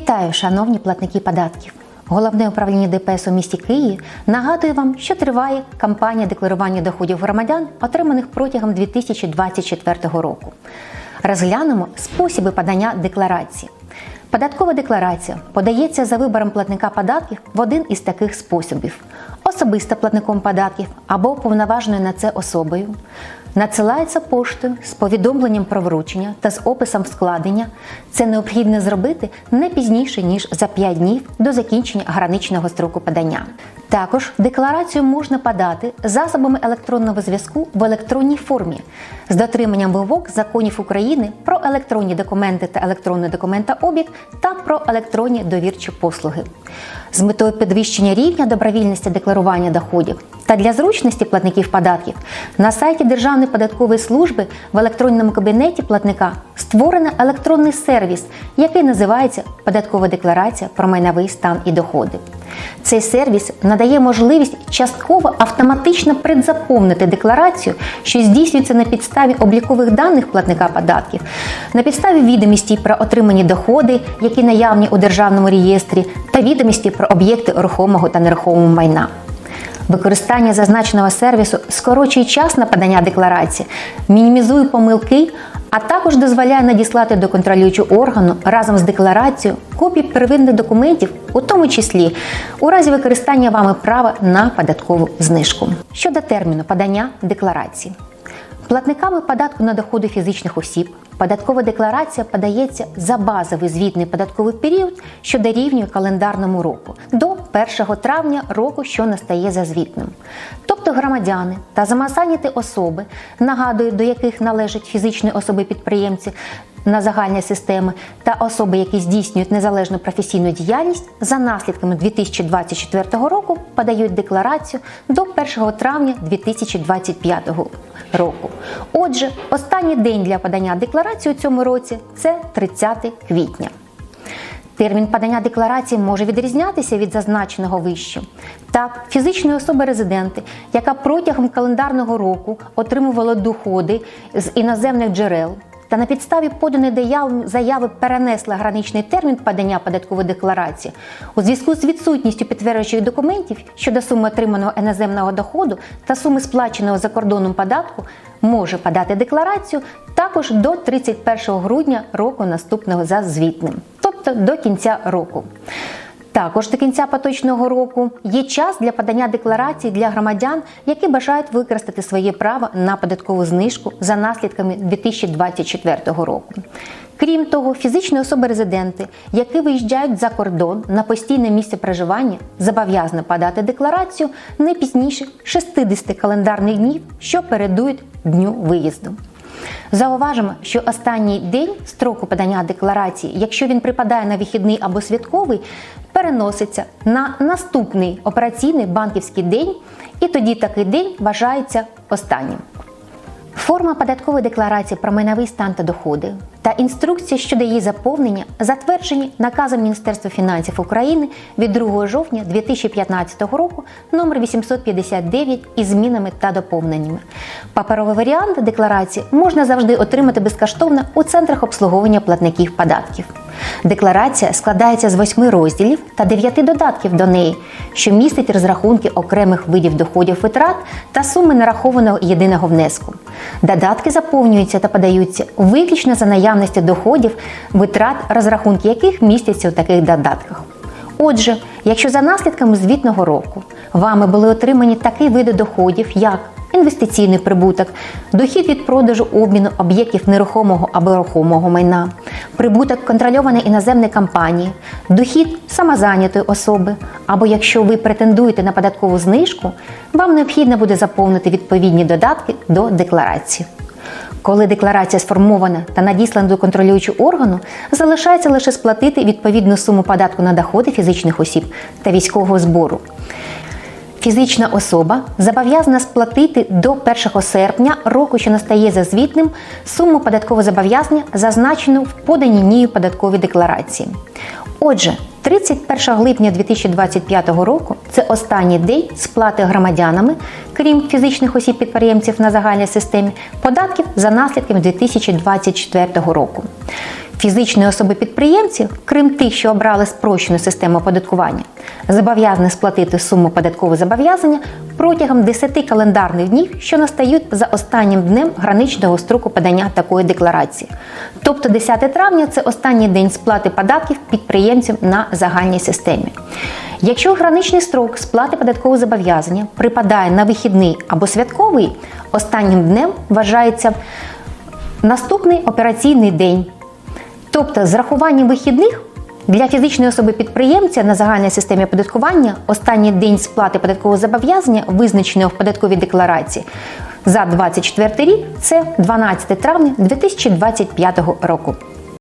Вітаю, шановні платники податків. Головне управління ДПС у місті Києві нагадує вам, що триває кампанія декларування доходів громадян, отриманих протягом 2024 року. Розглянемо способи подання декларації. Податкова декларація подається за вибором платника податків в один із таких способів: особисто платником податків або повноваженою на це особою, надсилається поштою з повідомленням про вручення та з описом складення. Це необхідно зробити не пізніше ніж за 5 днів до закінчення граничного строку подання. Також декларацію можна подати засобами електронного зв'язку в електронній формі з дотриманням вимог законів України про електронні документи та електронний документообіг та про електронні довірчі послуги. З метою підвищення рівня добровільності декларування доходів та для зручності платників податків на сайті Державної податкової служби в електронному кабінеті платника створено електронний сервіс, який називається Податкова декларація про майновий стан і доходи. Цей сервіс надає можливість частково автоматично предзаповнити декларацію, що здійснюється на підставі облікових даних платника податків, на підставі відомостей про отримані доходи, які наявні у державному реєстрі, та відомості про об'єкти рухомого та нерухомого майна. Використання зазначеного сервісу скорочує час на подання декларації, мінімізує помилки, а також дозволяє надіслати до контролюючого органу разом з декларацією копії первинних документів, у тому числі у разі використання вами права на податкову знижку. Щодо терміну подання декларації. Платниками податку на доходи фізичних осіб податкова декларація подається за базовий звітний податковий період, що дорівнює календарному року, до 1 травня року, що настає за звітним. Тобто громадяни та самозайняті особи, нагадую, до яких належать фізичні особи-підприємці, на загальні системи та особи, які здійснюють незалежну професійну діяльність, за наслідками 2024 року подають декларацію до 1 травня 2025 року. Отже, останній день для подання декларації у цьому році це 30 квітня. Термін подання декларації може відрізнятися від зазначеного вище. Так, фізичної особи резиденти, яка протягом календарного року отримувала доходи з іноземних джерел та на підставі поданої заяви перенесла граничний термін подання податкової декларації у зв'язку з відсутністю підтверджуючих документів щодо суми отриманого іноземного доходу та суми сплаченого за кордоном податку, може подати декларацію також до 31 грудня року наступного за звітним, тобто до кінця року. Також до кінця поточного року є час для подання декларацій для громадян, які бажають використати своє право на податкову знижку за наслідками 2024 року. Крім того, фізичні особи-резиденти, які виїжджають за кордон на постійне місце проживання, зобов'язані подати декларацію не пізніше 60 календарних днів, що передують дню виїзду. Зауважимо, що останній день строку подання декларації, якщо він припадає на вихідний або святковий, переноситься на наступний операційний банківський день, і тоді такий день вважається останнім. Форма податкової декларації про майновий стан та доходи та інструкція щодо її заповнення затверджені наказом Міністерства фінансів України від 2 жовтня 2015 року номер 859 із змінами та доповненнями. Паперовий варіант декларації можна завжди отримати безкоштовно у центрах обслуговування платників податків. Декларація складається з восьми розділів та дев'яти додатків до неї, що містить розрахунки окремих видів доходів витрат та суми нарахованого єдиного внеску. Додатки заповнюються та подаються виключно за наявності доходів, витрат, розрахунки яких містяться у таких додатках. Отже, якщо за наслідками звітного року вами були отримані такі види доходів, як інвестиційний прибуток, дохід від продажу обміну об'єктів нерухомого або рухомого майна, прибуток контрольованої іноземної компанії, дохід самозайнятої особи, або якщо ви претендуєте на податкову знижку, вам необхідно буде заповнити відповідні додатки до декларації. Коли декларація сформована та надіслана до контролюючого органу, залишається лише сплатити відповідну суму податку на доходи фізичних осіб та військового збору. Фізична особа зобов'язана сплатити до 1 серпня року, що настає за звітним, суму податкового зобов'язання, зазначену в поданій нею податковій декларації. Отже, 31 липня 2025 року це останній день сплати громадянами, крім фізичних осіб-підприємців на загальній системі, податків за наслідками 2024 року. Фізичної особи підприємці, крім тих, що обрали спрощену систему оподаткування, зобов'язані сплатити суму податкового зобов'язання протягом 10 календарних днів, що настають за останнім днем граничного строку подання такої декларації. Тобто 10 травня це останній день сплати податків підприємцям на загальній системі. Якщо граничний строк сплати податкового зобов'язання припадає на вихідний або святковий, останнім днем вважається наступний операційний день. Тобто, з рахуванням вихідних для фізичної особи підприємця на загальній системі оподаткування останній день сплати податкового зобов'язання, визначеного в податковій декларації за 2024 рік, це 12 травня 2025 року.